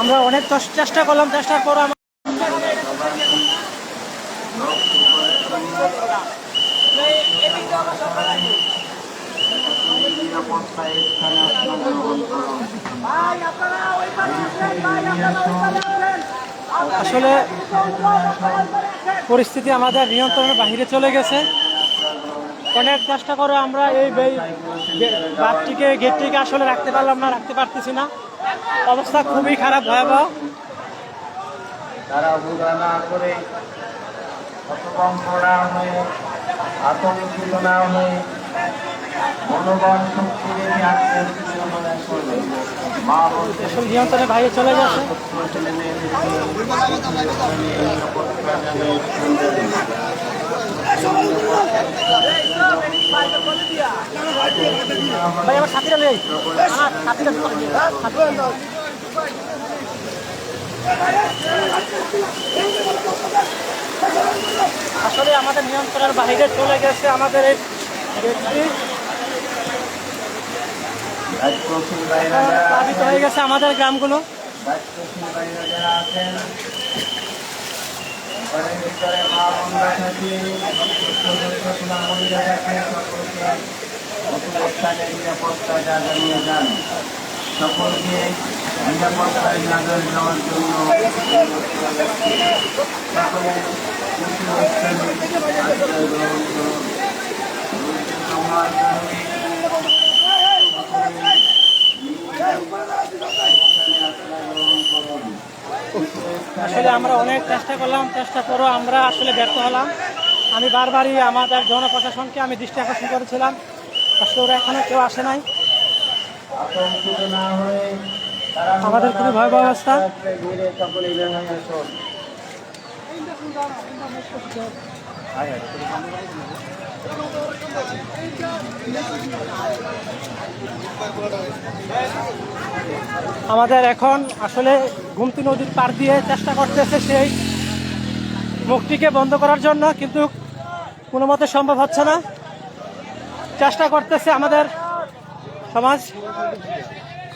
আমরা অনেক চেষ্টা করলাম গ্রহণ করুন আসলে পরিস্থিতি আমাদের নিয়ন্ত্রণের বাহিরে চলে গেছে। অনেক চেষ্টা করে আমরা এই বাঘটিকে গেটটিকে আসলে রাখতে পারলাম না, রাখতে পারতেছি না। অবস্থা খুবই খারাপ ভয়াবহ তারা অবহেলা করে হতভম্ব না হয়ে আতঙ্কিত না হয়ে মনোবল শক্তি রেখে মা বলতে বাইরে চলে গেছে মেয়েদেরকে নিরাপত্তা জানিয়ে শুনবেন। ভাই, আমার সাথীরা নেই। আমার আসলে আমাদের নিয়ন্ত্রণের বাইরে চলে গেছে আমাদের এই প্লাবিত হয়ে গেছে আমাদের গ্রামগুলো। ভিতরে আসলে আমরা অনেক চেষ্টা করলাম, চেষ্টা করেও আমরা আসলে ব্যর্থ হলাম। আমি বারবারই আমাদের জনপ্রশাসনকে আমি দৃষ্টি আকর্ষণ করেছিলাম। আসলে ওরা এখনও কেউ আসে নাই আমাদের খুবই ভয়াবহ অবস্থা। আমাদের এখন আসলে গুমতি নদীর পার দিয়ে চেষ্টা করতেছে সেই মুখটিকে বন্ধ করার জন্য, কিন্তু কোনো মতে সম্ভব হচ্ছে না চেষ্টা করতেছে আমাদের সমাজ।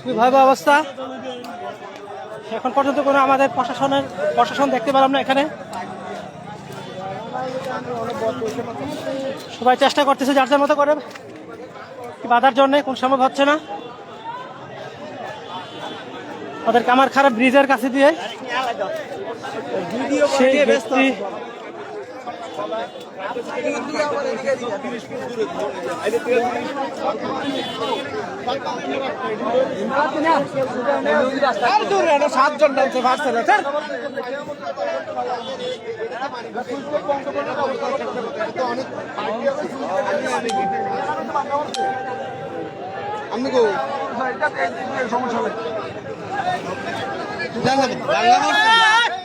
খুবই ভয়াবহ অবস্থা। এখন পর্যন্ত কোনো আমাদের প্রশাসনের, প্রশাসন দেখতে পেলাম না এখানে। সবাই চেষ্টা করতেছে যার যার মতো করে। বাধার জন্য, কোন সম্ভব হচ্ছে না। ওদের কামার খারাপ ব্রিজের কাছে দিয়ে সেই ব্যক্তি সাতজন ডান্সে পারছে না স্যার কো সমস্যা হবে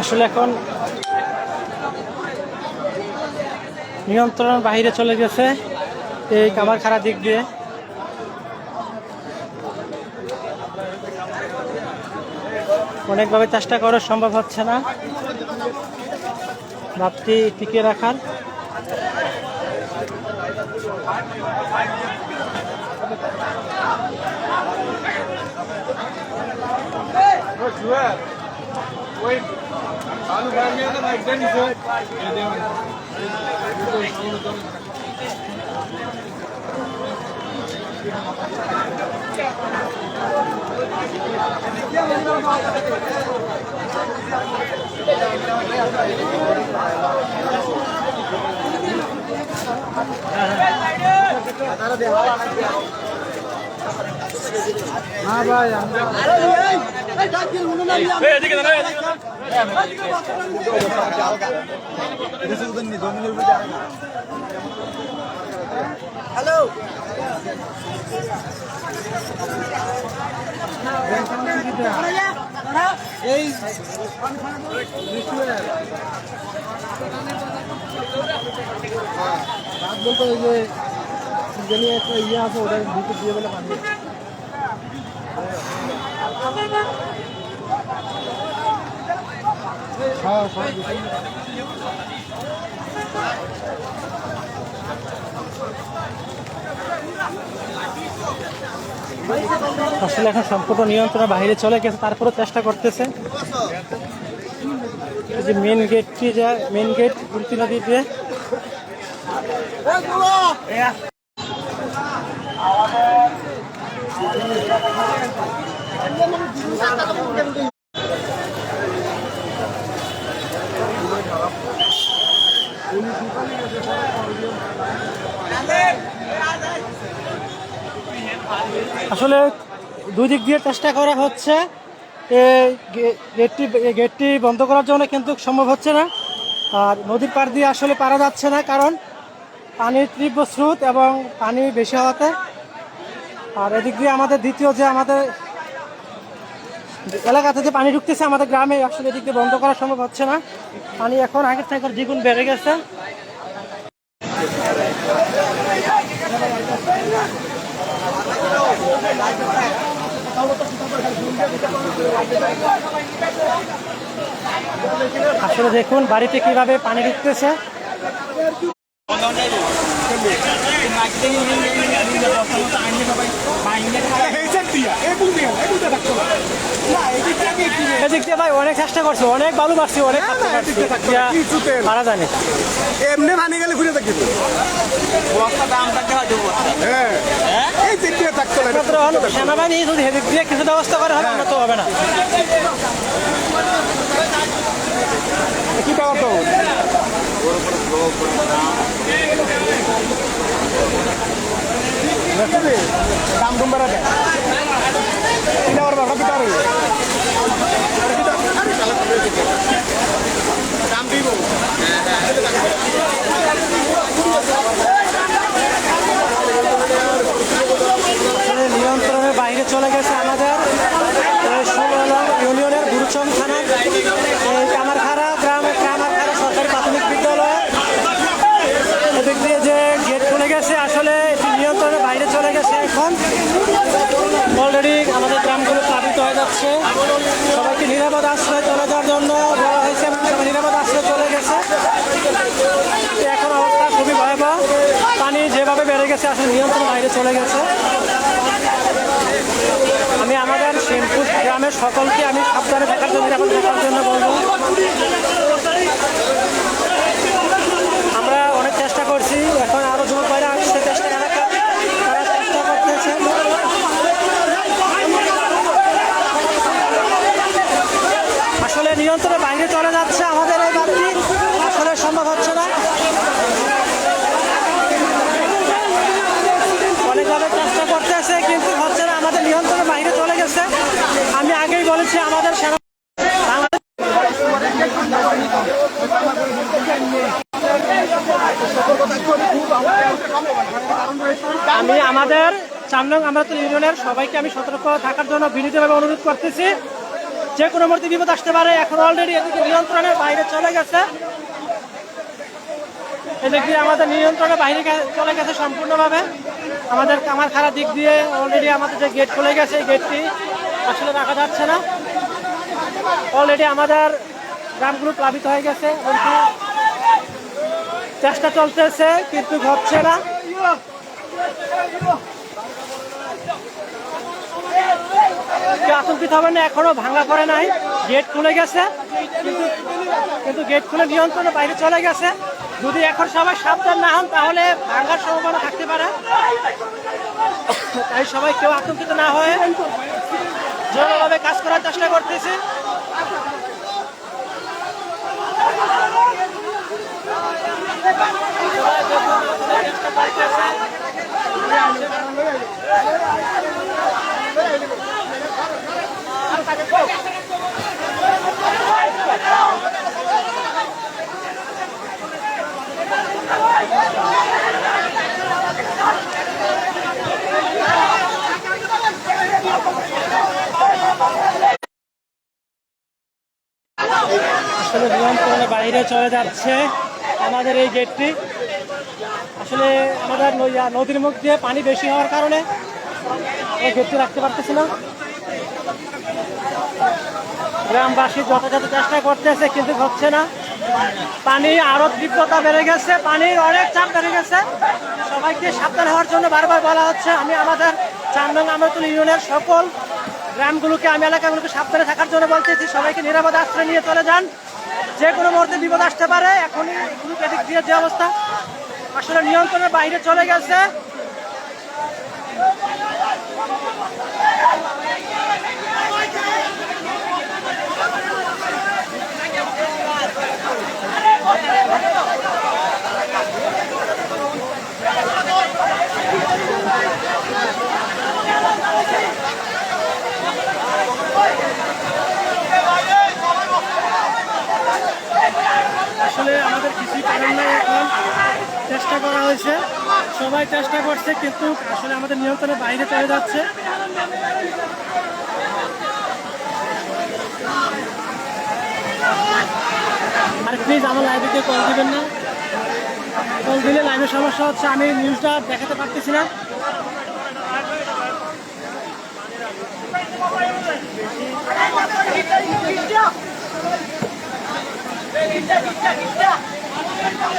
আসলে এখন নিয়ন্ত্রণের বাহিরে চলে গেছে এই কামার খারাপ দিক দিয়ে। অনেকভাবে চেষ্টা করা সম্ভব হচ্ছে না। ভাবটি টিকিয়ে রাখার। হ্যাঁ ভাই আমরা রাত বলতে ওই যে একটা ইয়ে আছে ওটা ভিতর দিয়ে বলে পানি হ্যাঁ আসলে এখন সম্পূর্ণ নিয়ন্ত্রণের বাইরে চলে গেছে তারপরে চেষ্টা করতেছে। যে মেন গেটটি যা মেন গেট গুলতি নদী দিয়ে। আসলে দুই দিক দিয়ে চেষ্টা করা হচ্ছে। গেটটি গেটটি বন্ধ করার জন্য কিন্তু সম্ভব হচ্ছে না। আর নদীর পাড় দিয়ে আসলে পারা যাচ্ছে না কারণ পানির তীব্র স্রোত এবং পানি বেশি হওয়াতে। আর এদিক দিয়ে আমাদের দ্বিতীয় যে আমাদের এলাকাতে যে পানি ঢুকতেছে, আমাদের গ্রামে আসলে এদিকে বন্ধ করা সম্ভব হচ্ছে না। পানি এখন আগের থেকে দ্বিগুণ বেড়ে গেছে। আসলে দেখুন, বাড়িতে কীভাবে পানি ঢুকতেছে। ভাই অনেক চেষ্টা করছে অনেক বালু মারছি অনেক। মারা জানি এমনি ভানি গেলে ঘুরে থাকি হ্যাঁ। সেনাবাহিনী যদি এদিক দিয়ে কিছু ব্যবস্থা করে হবে আমরা তো হবে না। কি পাওয়া তো? দাম দুম বেড়া দেয় এটা আবার বাবা পিতা দাম দিব নিয়ন্ত্রণের বাইরে চলে গেছে আমাদের ইউনিয়নের গুরুচং থানার এই কামারখাড়া গ্রামের কামারখাড়া সরকারি প্রাথমিক বিদ্যালয় এদিক দিয়ে যে গেট খুলে গেছে আসলে এটি নিয়ন্ত্রণের বাইরে চলে গেছে এখন অলরেডি আমাদের গ্রামগুলো প্লাবিত হয়ে যাচ্ছে সবাইকে নিরাপদ আশ্রয় চলে যাওয়ার জন্য বলা হয়েছে এবং নিরাপদ আশ্রয় চলে গেছে। এখন অবস্থা খুবই ভয়াবহ। পানি যেভাবে বেড়ে গেছে, আসলে নিয়ন্ত্রণ বাইরে চলে গেছে। আমি আমাদের শ্যামপুর গ্রামের সকলকে আমি সাবধানে থাকার জন্য, নিরাপদ থাকার জন্য বলব আমরা অনেক চেষ্টা করছি এখন আরও যুবক ভাইরা আসছে চেষ্টা এলাকা তারা চেষ্টা করতেছে আসলে নিয়ন্ত্রণের বাইরে চলে যাচ্ছে আমাদের এই বাড়ি আসলে সম্ভব হচ্ছে না অনেকভাবে চেষ্টা করতেছে কিন্তু হচ্ছে না আমাদের নিয়ন্ত্রণের বাইরে চলে গেছে আমি বলেছি আমাদের আমি আমাদের চার নং আমরা তো ইউনিয়নের সবাইকে আমি সতর্ক থাকার জন্য বিনীতভাবে অনুরোধ করতেছি। যে কোনো মুহূর্তে বিপদ আসতে পারে, এখন অলরেডি এদিকে নিয়ন্ত্রণের বাইরে চলে গেছে। এদিকে আমাদের নিয়ন্ত্রণের বাইরে চলে গেছে সম্পূর্ণভাবে। আমাদের কামার খারাপ দিক দিয়ে অলরেডি আমাদের যে গেট খুলে গেছে, এই গেটটি আসলে রাখা যাচ্ছে না। অলরেডি আমাদের গ্রামগুলো প্লাবিত হয়ে গেছে। চেষ্টা চলতেছে, কিন্তু হচ্ছে না। আতঙ্কিত হবেন না, এখনও ভাঙা পড়ে নাই। গেট খুলে গেছে কিন্তু গেট খুলে নিয়ন্ত্রণে বাইরে চলে গেছে। যদি এখন সবাই সাবধান না হন, তাহলে ভাঙার সম্ভাবনা থাকতে পারে। তাই সবাই কেউ আতঙ্কিত না হয়ে জোরভাবে কাজ করার চেষ্টা করতেছি। আসলে নিয়ন্ত্রণের বাইরে চলে যাচ্ছে আমাদের এই গেটটি আসলে আমাদের নদীর মুখ দিয়ে পানি বেশি হওয়ার কারণে এই গেটটি রাখতে পারতেছি না। গ্রামবাসী যথাযথ চেষ্টা করতেছে, কিন্তু হচ্ছে না। পানি আরও তীব্রতা বেড়ে গেছে, পানির অনেক চাপ বেড়ে গেছে। সবাইকে সাবধান হওয়ার জন্য বারবার বলা হচ্ছে, আমি আমাদের চার নং আমরতুল ইউনিয়নের সকল গ্রামগুলোকে, আমি এলাকাগুলোকে সাবধানে থাকার জন্য বলতেছি, সবাইকে নিরাপদ আশ্রয় নিয়ে চলে যান। যে কোনো মুহূর্তে বিপদ আসতে পারে, এখনই গ্রুপ দিয়ে যে অবস্থা, আসলে নিয়ন্ত্রণের বাইরে চলে গেছে আসলে এখন চেষ্টা করা হয়েছে সবাই চেষ্টা করছে কিন্তু আসলে আমাদের নিয়ন্ত্রণের বাইরে চলে যাচ্ছে আর প্লিজ আমার লাইভে কল দিবেন না কল দিলে লাইভের সমস্যা হচ্ছে আমি নিউজটা দেখাতে পারতেছি না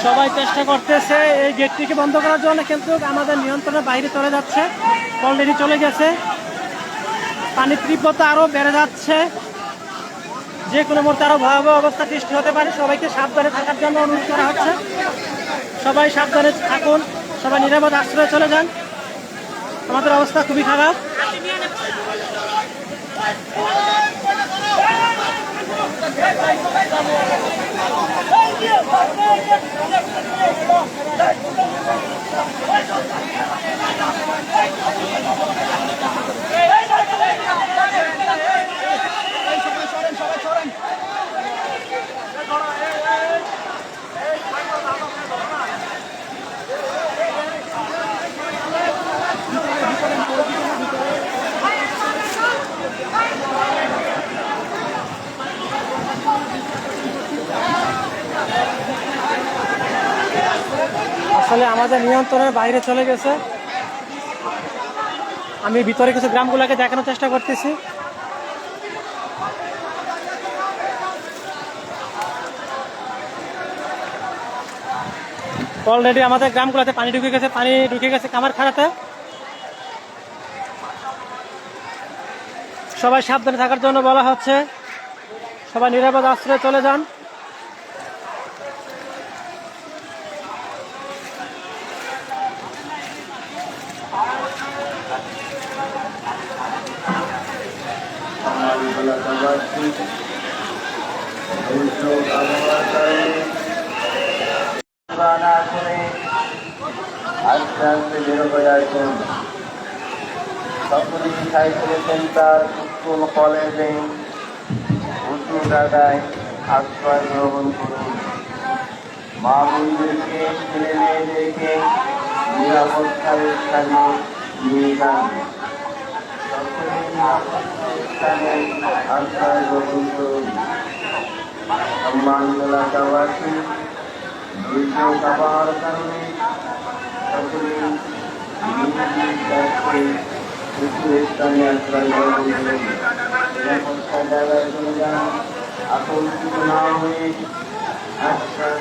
সবাই চেষ্টা করতেছে এই গেটটিকে বন্ধ করার জন্য, কিন্তু আমাদের নিয়ন্ত্রণের বাইরে চলে যাচ্ছে অলরেডি চলে গেছে। পানির তীব্রতা আরও বেড়ে যাচ্ছে। যে কোনো মুহূর্তে আরও ভয়াবহ অবস্থা সৃষ্টি হতে পারে। সবাইকে সাবধানে থাকার জন্য অনুরোধ করা হচ্ছে। সবাই সাবধানে থাকুন, সবাই নিরাপদ আশ্রয়ে চলে যান। আমাদের অবস্থা খুবই খারাপ। Thank you. আসলে আমাদের নিয়ন্ত্রণের বাইরে চলে গেছে। আমি ভিতরে কিছু গ্রামগুলোকে দেখানোর চেষ্টা করতেছি। অলরেডি আমাদের গ্রামগুলোতে পানি ঢুকে গেছে, পানি ঢুকে গেছে কামার খাড়াতে। সবাই সাবধানে থাকার জন্য বলা হচ্ছে, সবাই নিরাপদ আশ্রয়ে চলে যান আমার এলাকাবাসী দুর্যোগ আবহাওয়ার কারণে না করে আস্তে আস্তে বের হয়ে আসুন সকলেই সাইকেল সেন্টার স্কুল, কলেজে। উঁচু জায়গায় আশ্রয় গ্রহণ করুন। মা বোনদেরকে ছেলে মেয়েদেরকে নিরাপদ স্থানে নিয়ে যান। সকলেই স্থানে আশ্রয় গ্রহণ করুন। সম্মান এলাকাবাসী দুর্যোগ কারণে সকলেই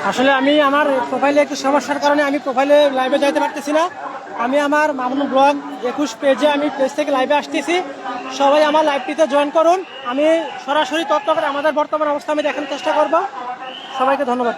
আসলে আমি আমার প্রোফাইলে একটু সমস্যার কারণে আমি প্রোফাইলে লাইভে যাইতে পারতেছি না। আমি আমার মামুন ব্লগ একুশ পেজে আমি পেজ থেকে লাইভে আসতেছি। সবাই আমার লাইভটিতে জয়েন করুন। আমি সরাসরি তথ্য করে আমাদের বর্তমান অবস্থা আমি দেখানোর চেষ্টা করব। সবাইকে ধন্যবাদ।